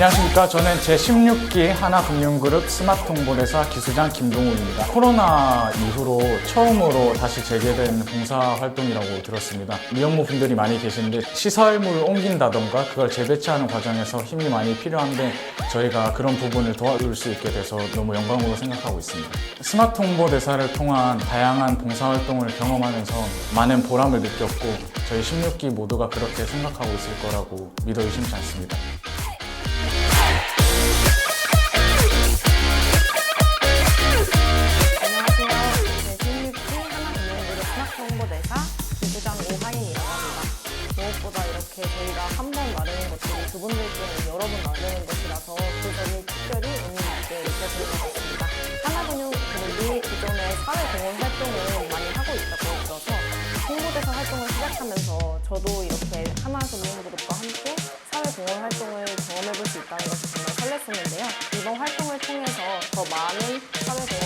안녕하십니까. 저는 제16기 하나금융그룹 스마트 홍보대사 기수장 김동욱입니다. 코로나 이후로 처음으로 다시 재개된 봉사 활동이라고 들었습니다. 미혼모 분들이 많이 계신데 시설물을 옮긴다던가 그걸 재배치하는 과정에서 힘이 많이 필요한데 저희가 그런 부분을 도와줄 수 있게 돼서 너무 영광으로 생각하고 있습니다. 스마트 홍보대사를 통한 다양한 봉사 활동을 경험하면서 많은 보람을 느꼈고 저희 16기 모두가 그렇게 생각하고 있을 거라고 믿어 의심치 않습니다. 홍보대사 부부장 오하인이라고 합니다. 무엇보다 이렇게 저희가 한 번 나르는 것들이 그분들께는 여러 번 나르는 것이라서 그 점이 특별히 의미 있게 느껴지는 것 같습니다. 하나근육분들이 기존에 사회공헌 활동을 많이 하고 있다고 들어서 홍보대사 활동을 시작하면서 저도 이렇게 하나금융그룹과 함께 사회공헌 활동을 경험해볼 수 있다는 것이 정말 설렜었는데요. 이번 활동을 통해서 더 많은 사회공헌